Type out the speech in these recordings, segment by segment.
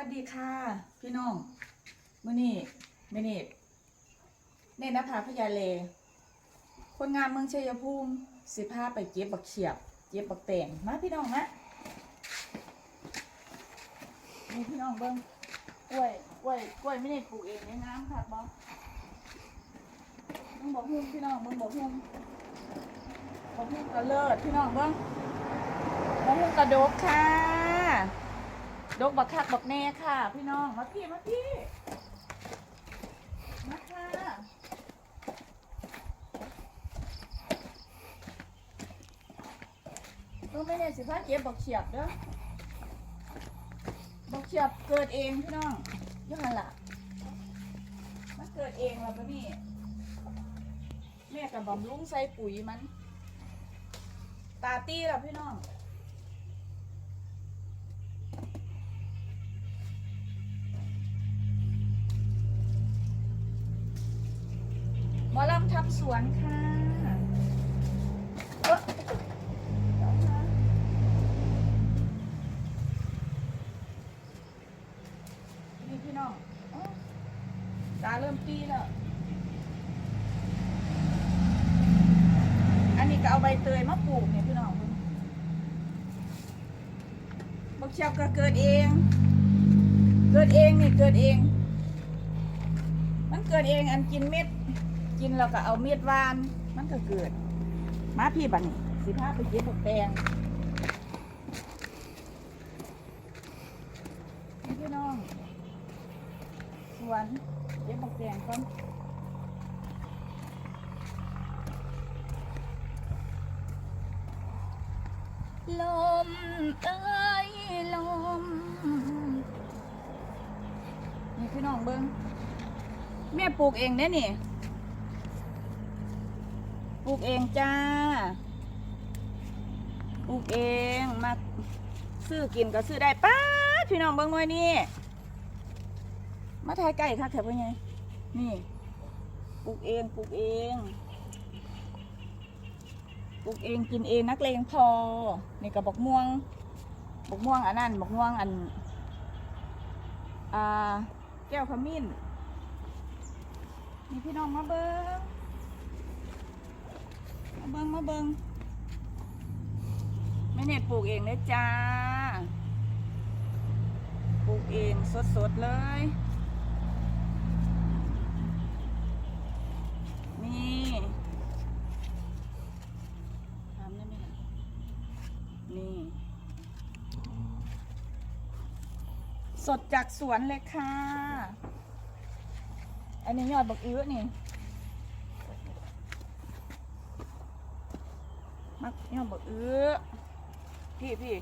วัสดีค่ะ พี่น้องมือนี้เมเนตเนนภาพยาเล คนงานเมืองชัยภูมิสิพาไปเก็บบักเขียบ เก็บบักแตงมาพี่น้องนะนี่พี่น้องเบิ้งกล้วยกล้วยกล้วยไม่ได้ปลูกเองในน้ำค่ะบอมึงบอกหุ้มพี่น้องมึงบอกหุ้มบอกหุ้มกระเลิศพี่น้องเบิ้งบอกหุ้มกระดกค่ะ ดกบักคักบักแน่ค่ะ พี่น้อง มาพี่มาพี่มาค่ะก็ไม่ได้สิพาเก็บบักเฉียบเด้อบักเฉียบเกิดเองพี่น้องยังไงล่ะมันเกิดเองแล้วปะนี่แม่กับบำรุงใส่ปุ๋ยมัน ตาตี้ล้วพี่น้อง สวนค่ะเออเดี๋ยวนะนี่พี่น้องตาเริ่มตีแล้ว อันนี้ก็เอาใบเตยมาปลูกเนี่ยพี่น้องบักเชียบก็เกิดเอง เกิดเองนี่เกิดเอง มันเกิดเองอันกินเม็ด กินแล้วก็เอาเม็ดวาน มันก็เกิด มาพี่บัดนสิพาไปเก็บบักแตงนี่พี่น้อง สวนเก็บบักแตงก่อนลมเอ้ยลม นี่พี่น้องเบิ้งแม่ปลูกเองเด้นี่ ปลูกเองจ้าปลูกเองมาซื้อกินก็ซื้อได้ป้าพี่น้องเบิ้งหน่อยนี่มาทายไก่ค่ะแถวพ่อไงนี่ปลูกเองปลูกเองปลูกเองกินเองนักเลงพอนี่กับบอกม่วงบอกม่วงอันนั้นบอกม่วงอันอ่าแก้วขมิ้นนี่พี่น้องมาเบิง เบิงมาเบิงไม่เน็ตปลูกเองเลยจ้า ปลูกเองสดๆเลย นี่ทำได้ไหมล่ะนี่ สดจากสวนเลยค่ะ อันนี้ยอดบักอื้อนี่ มักยอดบักอื้อพี่พี่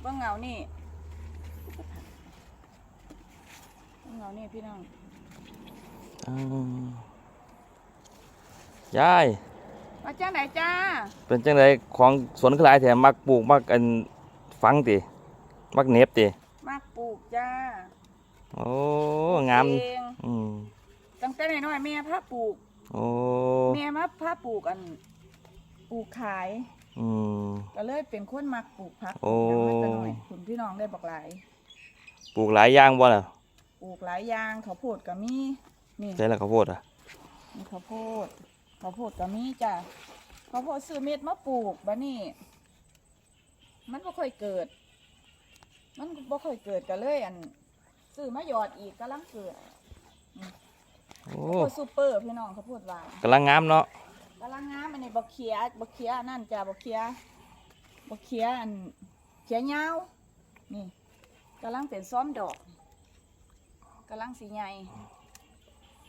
เบ้างเงานี่เบ้างเงานี่พี่น้องอืมยายมาจ้าไหนจ้า เป็นจังไดของสวนขลายแถมมักปลูกมักอันฟังติมักเหน็บติมากปลูกจ้า โอ้ งามปลูกเองอืมตั้งแต่น้อยๆแม่พาปลูก โอ้ แม่มาพาปลูกอัน ปลูกขาย อืม ก็เลยเป็นคนมักปลูกผักโอ้ยังไม่แต่น้อยคุณพี่น้องได้บอกหลายปลูกหลายอย่างบ่ล่ะปลูกหลายอย่างข้าวโพดก็มีนี่ใช่ละข้าวโพดอะ มีข้าวโพดข้าวโพดก็มีจ้ะข้าวโพดซื้อเม็ดมาปลูกบะนี่มันบ่ค่อยเกิด มันบ่ค่อยเกิดก็เลย อันซื้อมาหยอดอีกกำลังเกิดโอ้ข้าวโพดซูเปอร์พี่น้องข้าวโพดหวาน กำลังงามเนาะ กำลังงามอันนี้บักเขียบักเขียนั่นจ้ะบักเขียบักเขียอันเขียยาวนี่กำลังเป็นซ้อมดอกกำลังสีใหญ่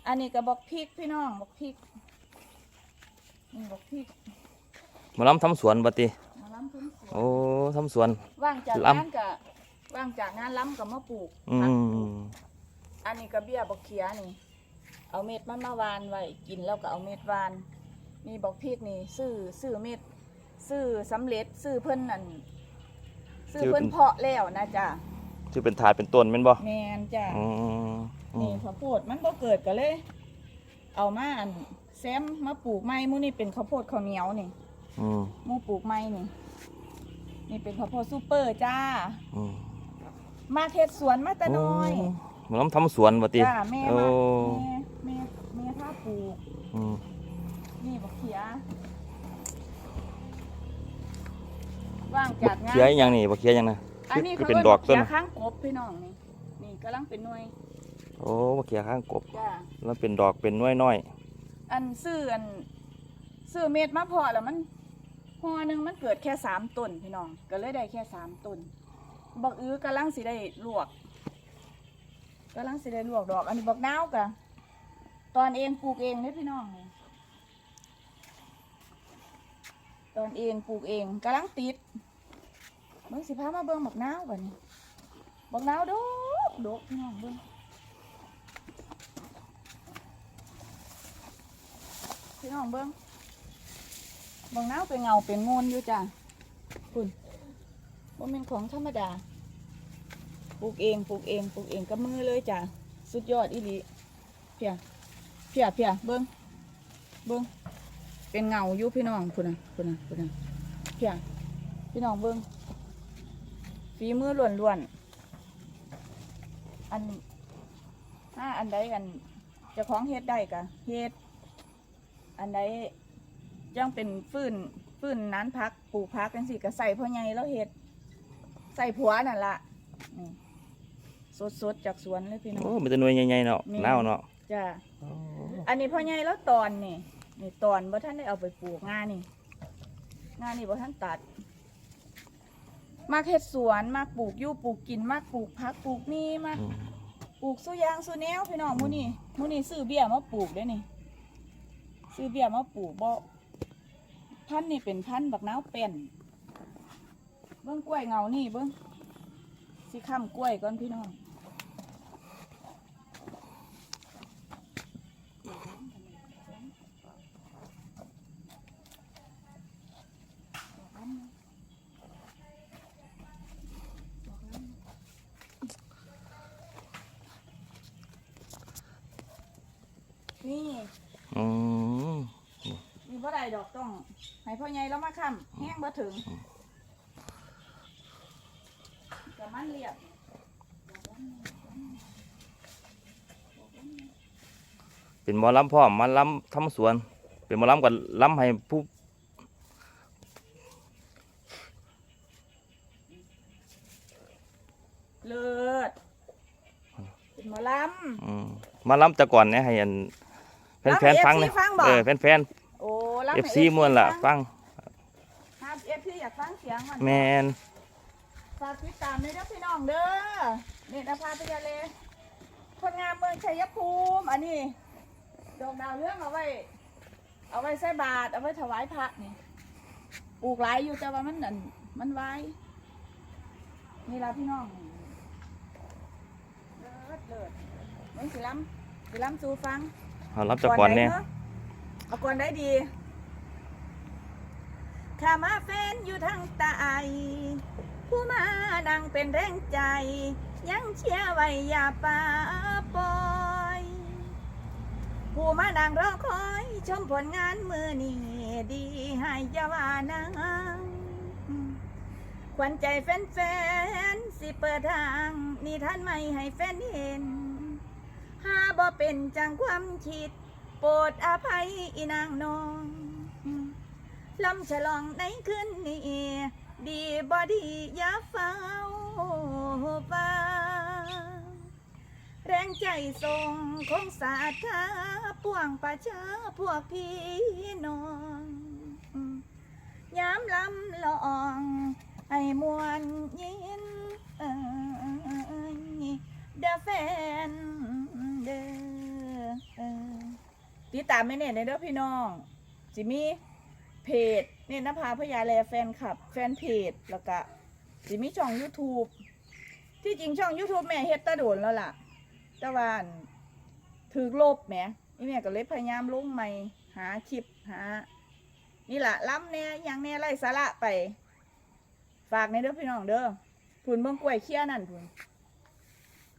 อันนี้ก็บักพริกพี่น้องบักพริกนี่บักพริกมาล้ำทำสวนบัดติมาล้ำพื้นสวนโอ้ทำสวนว่างจากล้ำงานกะว่างจากงานล้ำกับมาปลูกอืผักมอันนี้ก็เบี้ยบักเขียนี่ เอาเม็ดมันมาวานไว้กินแล้วก็เอาเม็ดวาน นี่บักพริกนี่ซื้อซื้อเม็ดซื้อสำเร็จซื้อเพิ่นนั่นซื้อเพิ่นเพาะแล้วนะจ๊ะชื่อเป็นถาดเป็นต้นแม่นบ่แมนจ้ะอืมอืนี่มข้าวโพดมันบ่เกิดก็เลย เอามาอันแซมมาปลูกไม้หมู่นี่เป็นข้าวโพดข้าวเหนียวนี่อืมหมู่ปลูกไม้นี่ นี่เป็นข้าวโพดซูเปอร์จ้า อืมมาเฮ็ดสวนมาแต่น้อย โมันล้ำทำสวนบ่ติจ้าแม่โอ้มาแม่แม่แม่พาปลูก อืม นี่บักเขียว่างจากงานเขียอหยังนี่บ่เขียอหยังนะอันนี้คือเขาเป็นก็ดอกต้นเขียนะข้างกบพี่น้องนี่นี่กำลังเป็นหน่วยโอ้บ่เขียข้างกบจ้าแล้วเป็นดอกเป็นน้อยน้อยอันซื้ออันซื้อเม็ดมาพอแล้วมันห่อหนึงมันเกิดแค่สามต้นพี่น้อง ก็เลยได้แค่สามต้นบักอื้อกำลังสิได้ลวกกำลังสิได้ลวกดอก อันนี้บักนาวกะตอนเองปลูกเองเด้อพี่น้องนี่ ตอนเองปลูกเองกำลังติดเบิ่งสิพามาเบิ่งบักนาวก่อนนี่บักนาวดกดกน้องเบิ่งพี่น้องเบิ้งบางน้าวเป็นเงาเป็นงนอยู่จ้ะคุณว่าเป็นของธรรมดา ปลูกเองปลูกเองปลูกเองกับมือเลยจ้ะ สุดยอดอีหลีเพียเพียเพียเบิ้งเบิ้ง เป็นเงาอยู่พี่น้องคุณน่ะคุณน่ะคุณน่ะเพียพี่น้องเบิ้งฝีมือล้วนๆอันถ้าอันใดอันเจะของเฮ็ดได้กะเฮ็ดอันใดยังเป็นฟื้นฟื้นนั้นพักปลูกพักกันสิก็ใส่พ่อใหญ่แล้วเห็ดใส่ผัวนั่นละนี่สดๆจากสวนเลยพี่น้อโอ้งมันจะหน่วยใหญ่ๆเนาะนี่นาวเนาะจ้าอันนี้พ่อใหญ่แล้วตอนนี่ นี่ตอนบ่ท่านได้เอาไปปลูกงานนี่งานนี่บ่ท่านตัด มากเฮ็ดสวนมากปลูกยู่ปลูกกินมากปลูกพักปลูกนี่มากปลูกสุยางสุแนวพี่น้องมื้อนี้มื้อนี้ซื้อเบี้ยมาปลูกได้นี่ซื้อเบี้ยมาปลูกบ่พันนี่เป็นพันบักนาวเป็นเบิ่งกล้วยเงานี่เบิ่งสิค้ำกล้วยก่อนพี่น้องนี่ อืม มีบ่ได้ด อกต้องให้พ่อใหญ่แล้วมาค้ำแห้งบ่ถึงกับมันเรียบเป็นหมอลำพร้อมมาลำทำสวน เป็นหมอลำกับลำให้ผู้เลิศเป็นหมอลอืมมาลำแต่ก่อนเนี่ยให้อันแฟนๆฟังลำให้เนี่ย FC ฟังบ่ เออแฟนำโอ้ๆลำ เอฟซีมวนล่ะ ฟังครับเอฟซีอยากฟังเสียงมันแมนฝากติดตามเลยเด้อพี่น้องเด้อนี่นภาพยาเลคนงามเมืองชัยภูมิ อันนี้ดอกดาวเรื่องเอาไว้ เอาไว้ใส่บาตรเอาไว้ถวายพระนี่ปลูกหลายอยู่แต่ว่ามันนั่นมันไว้นี่ละพี่น้องเลิศเลิศมันสิล้ำสิล้ำสู่ฟังเอาลำแต่ก่อนเนี่ยได้เอาก่อนได้ดี ข้ามาแฟนอยู่ทางใตายผู้มาดังเป็นแรงใจ ยังเชียร์ไว้อย่าปาปอย ผู้มาดังรอคอย ชมผลงานมือนี้ดีให้ยาวานางขวัญใจแฟนๆสิเปิดทางนี่ท่านไม่ให้แฟนเห็นหาบ่เป็นจังความคิด โปรดอภัยอีนางนอง ลำฉลองในคืนนี้ดีบ่ดีอย่าเฝ้าฟ้าแรงใจทรงคงสาธาปวงประชาพวกพี่น้องย้ำลำลองให้มวนยินเด้อแฟนเดอติดตามไม่เน่ในเด้อพี่น้องจิมี่ เพจเนี่ยนภาพยาแลแฟนคลับ แฟนเพจแล้วก็จิมีช่อง YouTube ที่จริงช่อง YouTube แม่เฮ็ดตะโดนแล้วล่ะ แต่ว่าอั่นถือลบแหมนี่แม่ก็เลยพยายามลงใหม่หาคลิปหา นี่แหละล้ำเนี่ยยังเนี่ยไล่สาระไป ฝากในเด้อพี่น้องเด้อผุนเบิ่งกล้วยเคี้ยนั่นผุน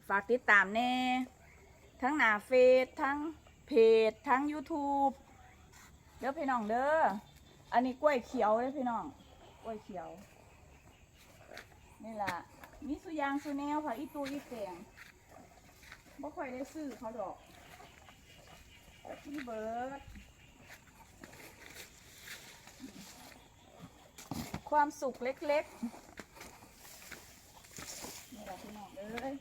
ฝากติดตามแน่ ทั้งหน้าเฟซทั้งเพจทั้ง YouTube เด้อพี่น้องเด้อ อันนี้กล้วยเขียวเด้พี่น้องกล้วยเขียว นี่ล่ะมีสุยางสุแนวค่ะอีตูอีแตงบ่ค่อยได้ซื้อเขาดอกพี่เบิร์ดความสุขเล็กๆ นี่แหละพี่น้องเอ้ย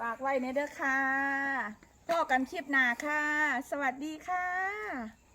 ฝากไว้ในเด้อค่ะ พบกันคลิปหน้าค่ะ สวัสดีค่ะ